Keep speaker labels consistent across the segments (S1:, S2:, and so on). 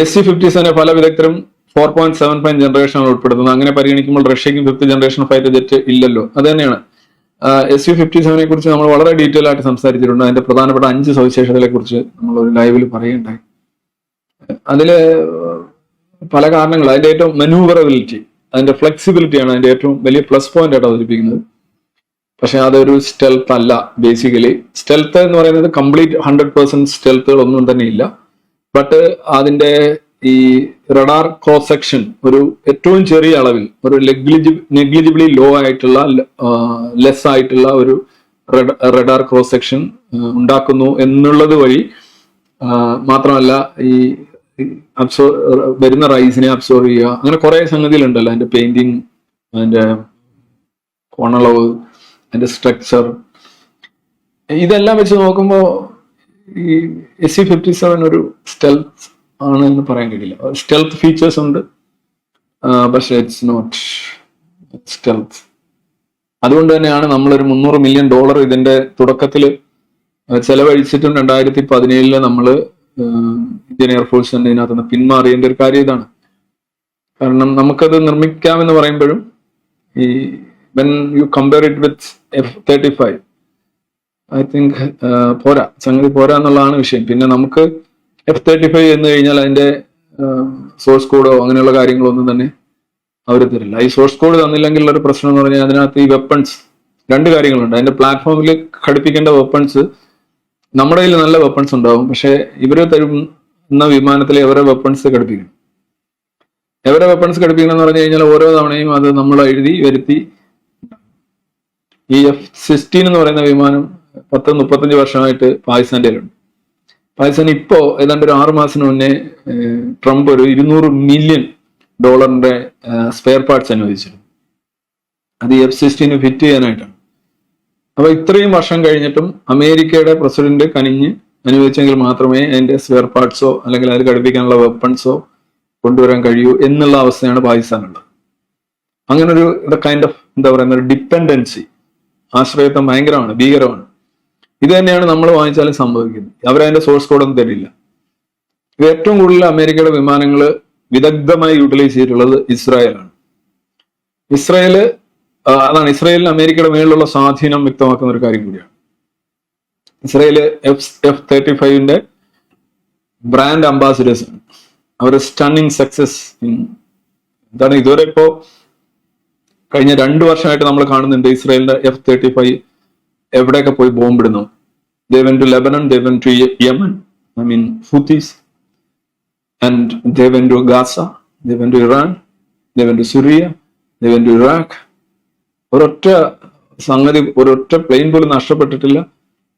S1: S C fifty സെവനെ പല വിദഗ്ധരും ഫോർ പോയിന്റ് സെവൻ ഫൈവ് ജനറേഷനാണ് ഉൾപ്പെടുത്തുന്നത് അങ്ങനെ പരിഗണിക്കുമ്പോൾ റഷ്യക്കും ഫിഫ്ത്ത് ജനറേഷൻ ഫൈറ്റർ ജെറ്റ് ഇല്ലല്ലോ. അത് തന്നെയാണ്. എസ് യു ഫിഫ്റ്റി സെവനെ കുറിച്ച് നമ്മൾ വളരെ ഡീറ്റെയിൽ ആയിട്ട് സംസാരിച്ചിട്ടുണ്ട്. അതിന്റെ പ്രധാനപ്പെട്ട അഞ്ച് സവിശേഷതകളെ കുറിച്ച് നമ്മൾ ഒരു ലൈവിൽ പറയുണ്ടായി അതിൽ പല കാരണങ്ങൾ. അതിന്റെ ഏറ്റവും മെനൂവറബിലിറ്റി അതിന്റെ ഫ്ലെക്സിബിലിറ്റിയാണ് അതിന്റെ ഏറ്റവും വലിയ പ്ലസ് പോയിന്റ് ആയിട്ട് അവതരിപ്പിക്കുന്നത്. പക്ഷെ അതൊരു സ്റ്റെൽത്ത് അല്ല ബേസിക്കലി സ്റ്റെൽത്ത് എന്ന് പറയുന്നത് കംപ്ലീറ്റ് ഹൺഡ്രഡ് പെർസെന്റ് സ്റ്റെൽത്തുകൾ ഒന്നും തന്നെ ഇല്ല. ബട്ട് അതിന്റെ ഈ റഡാർ ക്രോസ് സെക്ഷൻ ഒരു ഏറ്റവും ചെറിയ അളവിൽ ഒരു നെഗ്ലിജിബിളി ലോ ആയിട്ടുള്ള ലെസ് ആയിട്ടുള്ള ഒരു റഡാർ ക്രോസ് സെക്ഷൻ ഉണ്ടാക്കുന്നു എന്നുള്ളത് വഴി മാത്രമല്ല ഈ അബ്സോ വരുന്ന റൈസിനെ അബ്സോർവ് ചെയ്യുക. അങ്ങനെ കുറെ സംഗതികളുണ്ടല്ലോ. അതിന്റെ പെയിന്റിങ് അതിന്റെ കോണളവ് അതിന്റെ സ്ട്രക്ചർ ഇതെല്ലാം വെച്ച് നോക്കുമ്പോൾ ഈ എസ് സി ഫിഫ്റ്റി സെവൻ ഒരു സ്റ്റെൽത്ത് ആണ് എന്ന് പറയാൻ കഴിയില്ല. സ്റ്റെൽത്ത് ഫീച്ചേഴ്സ് ഉണ്ട്. പക്ഷേ ഇറ്റ്സ് നോട്ട് സ്റ്റെൽത്ത് അതുകൊണ്ട് തന്നെയാണ് നമ്മളൊരു മുന്നൂറ് മില്യൺ ഡോളർ ഇതിന്റെ തുടക്കത്തിൽ ചെലവഴിച്ചിട്ടും രണ്ടായിരത്തി പതിനേഴിൽ നമ്മൾ ഇന്ത്യൻ എയർഫോഴ്സ് തന്നെ ഇതിനകത്ത് നിന്ന് പിന്മാറിയതിന്റെ ഒരു കാര്യം ഇതാണ്. കാരണം നമുക്കത് നിർമ്മിക്കാമെന്ന് പറയുമ്പോഴും ഈ when you compare it with F thirty five I think പോരാ. സംഗതി പോരാ എന്നുള്ളതാണ് വിഷയം. പിന്നെ നമുക്ക് എഫ് തേർട്ടി ഫൈവ് എന്ന് കഴിഞ്ഞാൽ അതിന്റെ സോഴ്സ് കോഡോ അങ്ങനെയുള്ള കാര്യങ്ങളൊന്നും തന്നെ അവർ തരില്ല. ഈ സോഴ്സ് കോഡ് തന്നില്ലെങ്കിൽ ഒരു പ്രശ്നം എന്ന് പറഞ്ഞാൽ അതിനകത്ത് ഈ വെപ്പൺസ് രണ്ട് കാര്യങ്ങളുണ്ട്. അതിന്റെ പ്ലാറ്റ്ഫോമിൽ ഘടിപ്പിക്കേണ്ട വെപ്പൺസ് നമ്മുടെ കയ്യിൽ നല്ല വെപ്പൺസ് ഉണ്ടാവും. പക്ഷെ ഇവർ തരുന്ന വിമാനത്തിൽ എവരെ വെപ്പൺസ് ഘടിപ്പിക്കണം എവരെ വെപ്പൺസ് ഘടിപ്പിക്കണം എന്ന് പറഞ്ഞു കഴിഞ്ഞാൽ ഓരോ തവണയും അത് നമ്മൾ എഴുതി വരുത്തി ഈ എഫ് സിക്സ്റ്റീൻ എന്ന് പറയുന്ന വിമാനം പത്ത് മുപ്പത്തഞ്ച് വർഷമായിട്ട് പാകിസ്ഥാന്റെ ഉണ്ട് പാകിസ്ഥാൻ ഇപ്പോ ഏതാണ്ട് ഒരു ആറു മുന്നേ ട്രംപ് ഒരു ഇരുന്നൂറ് മില്യൺ ഡോളറിന്റെ സ്പെയർ പാർട്സ് അനുവദിച്ചിരുന്നു. അത് എഫ് സിക്സ്റ്റീന് ഫിറ്റ് ചെയ്യാനായിട്ടാണ്. അപ്പൊ ഇത്രയും വർഷം കഴിഞ്ഞിട്ടും അമേരിക്കയുടെ പ്രസിഡന്റ് കനിഞ്ഞ് അനുവദിച്ചെങ്കിൽ മാത്രമേ അതിന്റെ സ്പെയർ പാർട്സോ അല്ലെങ്കിൽ അതിൽ ഘടിപ്പിക്കാനുള്ള വെപ്പൺസോ കൊണ്ടുവരാൻ കഴിയൂ എന്നുള്ള അവസ്ഥയാണ് പാകിസ്ഥാനുള്ളത്. അങ്ങനെ ഒരു കൈൻഡ് ഓഫ് എന്താ പറയുന്ന ഒരു ഡിപ്പെൻഡൻസി ആശ്രയത്വം ഭയങ്കരമാണ് ഭീകരമാണ്. ഇത് തന്നെയാണ് നമ്മൾ വാങ്ങിച്ചാലും സംഭവിക്കുന്നത്. അവരതിന്റെ സോഴ്സ് കോഡ് ഒന്നും തരില്ല. ഏറ്റവും കൂടുതൽ അമേരിക്കയുടെ വിമാനങ്ങൾ വിദഗ്ധമായി യൂട്ടിലൈസ് ചെയ്തിട്ടുള്ളത് ഇസ്രായേലാണ്. ഇസ്രായേൽ അതാണ് ഇസ്രായേലിന് അമേരിക്കയുടെ മേളിലുള്ള സ്വാധീനം വ്യക്തമാക്കുന്ന ഒരു കാര്യം കൂടിയാണ്. ഇസ്രായേൽ എഫ് എഫ് തേർട്ടി ഫൈവിന്റെ ബ്രാൻഡ് അംബാസിഡേഴ്സ് ആണ്. അവർ സ്റ്റണ്ണിങ് സക്സസ് എന്താണ് ഇതുവരെ ഇപ്പോ കഴിഞ്ഞ രണ്ടു വർഷമായിട്ട് നമ്മൾ കാണുന്നുണ്ട് ഇസ്രായേലിന്റെ എഫ് തേർട്ടി ഫൈവ് എവിടെയൊക്കെ പോയി ബോംബിടുന്നു they went to Lebanon they went to Yemen I mean Houthis and they went to Gaza they went to Iran they went to Syria they went to Iraq ഒരൊറ്റ സംഗതി ഒരൊറ്റ plain പോലും നഷ്ടപ്പെട്ടിട്ടില്ല.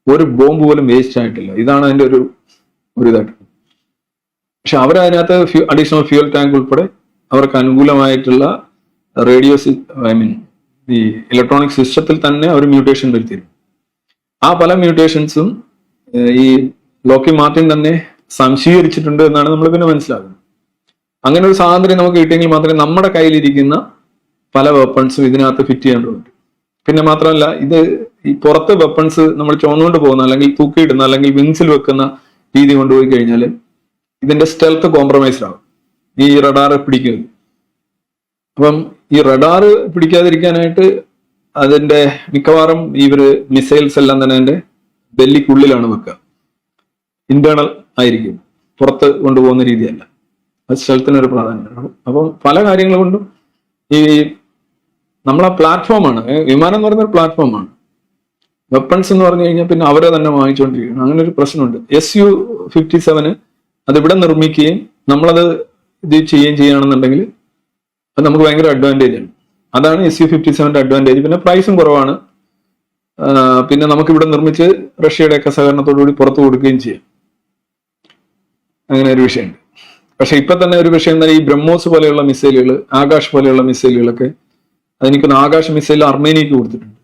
S1: ഒരു bomb പോലും waste ആയിട്ടില്ല. ഇതാണ് അതിന്റെ ഒരു ഒരു ഇതായിട്ട്. പക്ഷെ അവരതിനകത്ത് അഡീഷണൽ ഫ്യൂൽ ടാങ്ക് ഉൾപ്പെടെ അവർക്ക് അനുകൂലമായിട്ടുള്ള റേഡിയോ ഐ മീൻ ഈ ഇലക്ട്രോണിക് സിസ്റ്റത്തിൽ തന്നെ അവർ മ്യൂട്ടേഷൻ വരുത്തിയിരുന്നു. ആ പല മ്യൂട്ടേഷൻസും ഈ ലോക്കി മാർട്ടിൻ തന്നെ സംശീകരിച്ചിട്ടുണ്ട് എന്നാണ് നമ്മൾ പിന്നെ മനസ്സിലാക്കുന്നത്. അങ്ങനെ ഒരു സ്വാതന്ത്ര്യം നമുക്ക് കിട്ടിയെങ്കിൽ മാത്രമേ നമ്മുടെ കയ്യിലിരിക്കുന്ന പല വെപ്പൺസും ഇതിനകത്ത് ഫിറ്റ് ചെയ്യേണ്ടതുണ്ട്. പിന്നെ മാത്രമല്ല ഇത് ഈ പുറത്ത് വെപ്പൺസ് നമ്മൾ ചുമന്നുകൊണ്ട് പോകുന്ന അല്ലെങ്കിൽ തൂക്കിയിടുന്ന അല്ലെങ്കിൽ വിങ്സിൽ വെക്കുന്ന രീതി കൊണ്ടുപോയി കഴിഞ്ഞാൽ ഇതിന്റെ സ്റ്റെൽത്ത് കോംപ്രമൈസ്ഡ് ആകും ഈ റഡാർ പിടിക്കുന്നത് അപ്പം ഈ റഡാർ പിടിക്കാതിരിക്കാനായിട്ട് അതിന്റെ മിക്കവാറും ഇവർ മിസൈൽസ് എല്ലാം തന്നെ അതിന്റെ ബെല്ലിക്കുള്ളിലാണ് വെക്കുക. ഇന്റേണൽ ആയിരിക്കും. പുറത്ത് കൊണ്ടുപോകുന്ന രീതിയല്ല. അത് സ്ഥലത്തിനൊരു പ്രാധാന്യം. അപ്പം പല കാര്യങ്ങൾ കൊണ്ടും ഈ നമ്മളെ പ്ലാറ്റ്ഫോമാണ് വിമാനം എന്ന് പറയുന്ന ഒരു പ്ലാറ്റ്ഫോമാണ് വെപ്പൺസ് എന്ന് പറഞ്ഞു കഴിഞ്ഞാൽ പിന്നെ അവരെ തന്നെ വാങ്ങിച്ചുകൊണ്ടിരിക്കുകയാണ് അങ്ങനെ ഒരു പ്രശ്നമുണ്ട്. എസ് യു ഫിഫ്റ്റി സെവന് അത് ഇവിടെ നിർമ്മിക്കുകയും നമ്മളത് ഇത് ചെയ്യുകയും ചെയ്യുകയാണെന്നുണ്ടെങ്കിൽ അത് നമുക്ക് ഭയങ്കര അഡ്വാന്റേജ് ആണ്. അതാണ് എസ് യു ഫിഫ്റ്റി സെവന്റെ അഡ്വാന്റേജ് പിന്നെ പ്രൈസും കുറവാണ്. പിന്നെ നമുക്ക് ഇവിടെ നിർമ്മിച്ച് റഷ്യയുടെയൊക്കെ സഹകരണത്തോടുകൂടി പുറത്തു കൊടുക്കുകയും ചെയ്യാം. അങ്ങനെ ഒരു വിഷയമുണ്ട്. പക്ഷെ ഇപ്പൊ തന്നെ ഒരു വിഷയം എന്താ ഈ ബ്രഹ്മോസ് പോലെയുള്ള മിസൈലുകൾ ആകാശ് പോലെയുള്ള മിസൈലുകളൊക്കെ അതെനിക്കൊന്ന് ആകാശ് മിസൈൽ അർമേനിയക്ക് കൊടുത്തിട്ടുണ്ട്.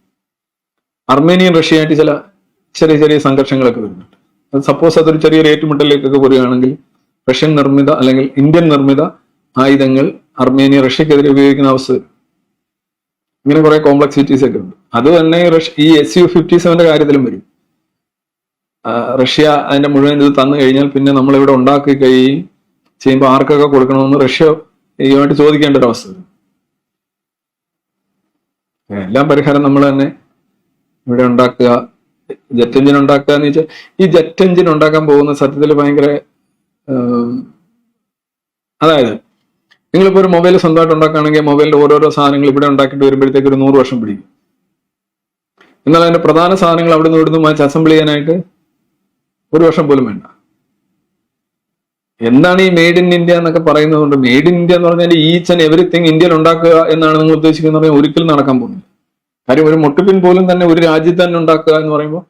S1: അർമേനിയൻ റഷ്യയായിട്ട് ചില ചെറിയ ചെറിയ സംഘർഷങ്ങളൊക്കെ വരുന്നുണ്ട്. അത് സപ്പോസ് അതൊരു ചെറിയൊരു ഏറ്റുമുട്ടലിലേക്കൊക്കെ വരികയാണെങ്കിൽ റഷ്യൻ നിർമ്മിത അല്ലെങ്കിൽ ഇന്ത്യൻ നിർമ്മിത ആയുധങ്ങൾ അർമേനിയ റഷ്യക്കെതിരെ ഉപയോഗിക്കുന്ന അവസ്ഥ വരും. ഇങ്ങനെ കുറെ കോംപ്ലക്സിറ്റീസ് ഒക്കെ ഉണ്ട്. അത് തന്നെ ഈ എസ് യു ഫിഫ്റ്റി സെവന്റെ കാര്യത്തിലും വരും. റഷ്യ അതിന്റെ മുഴുവൻ ഇത് തന്നു കഴിഞ്ഞാൽ പിന്നെ നമ്മൾ ഇവിടെ ഉണ്ടാക്കി കഴിയും ചെയ്യുമ്പോൾ ആർക്കൊക്കെ കൊടുക്കണമെന്ന് റഷ്യ ഇതുമായിട്ട് ചോദിക്കേണ്ട ഒരു അവസ്ഥ. എല്ലാം പരിഹാരം നമ്മൾ തന്നെ ഇവിടെ ഉണ്ടാക്കുക. ജെറ്റ് എഞ്ചിൻ ഉണ്ടാക്കുക എന്ന് വെച്ചാൽ ഈ ജെറ്റ് എഞ്ചിൻ ഉണ്ടാക്കാൻ പോകുന്ന സത്യത്തിൽ ഭയങ്കര അതായത് നിങ്ങളിപ്പോൾ ഒരു മൊബൈൽ സ്വന്തമായിട്ട് ഉണ്ടാക്കുകയാണെങ്കിൽ മൊബൈലിന്റെ ഓരോരോ സാധനങ്ങൾ ഇവിടെ ഉണ്ടാക്കിയിട്ട് വരുമ്പോഴത്തേക്ക് ഒരു നൂറ് വർഷം പിടിക്കും. എന്നാൽ അതിന്റെ പ്രധാന സാധനങ്ങൾ അവിടെ നിന്ന് ഇവിടുന്ന് മാച്ച് അസംബിൾ ചെയ്യാനായിട്ട് ഒരു വർഷം പോലും വേണ്ട. എന്താണ് ഈ മെയ്ഡ് ഇൻ ഇന്ത്യ എന്നൊക്കെ പറയുന്നത് കൊണ്ട് മെയ്ഡ് ഇൻ ഇന്ത്യ എന്ന് പറഞ്ഞാൽ ഈച്ച് ആൻഡ് എവറിത്തിങ് ഇന്ത്യയിൽ ഉണ്ടാക്കുക എന്നാണ് നിങ്ങൾ ഉദ്ദേശിക്കുന്നത് പറഞ്ഞാൽ ഒരിക്കലും നടക്കാൻ പോകുന്നില്ല. കാര്യം ഒരു മുട്ടുപിൻ പോലും തന്നെ ഒരു രാജ്യത്ത് തന്നെ ഉണ്ടാക്കുക എന്ന് പറയുമ്പോൾ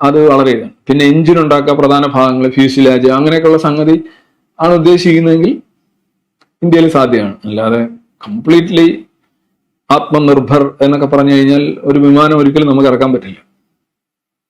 S1: അത് വളരെ ഇതാണ്. പിന്നെ എഞ്ചിൻ ഉണ്ടാക്കുക പ്രധാന ഭാഗങ്ങൾ ഫ്യൂസിലാജ് അങ്ങനെയൊക്കെയുള്ള സംഗതി ആണ് ഉദ്ദേശിക്കുന്നതെങ്കിൽ ഇന്ത്യയിൽ സാധ്യമാണ്. അല്ലാതെ കംപ്ലീറ്റ്ലി ആത്മനിർഭർ എന്നൊക്കെ പറഞ്ഞു കഴിഞ്ഞാൽ ഒരു വിമാനം ഒരിക്കലും നമുക്ക് ഇറക്കാൻ പറ്റില്ല.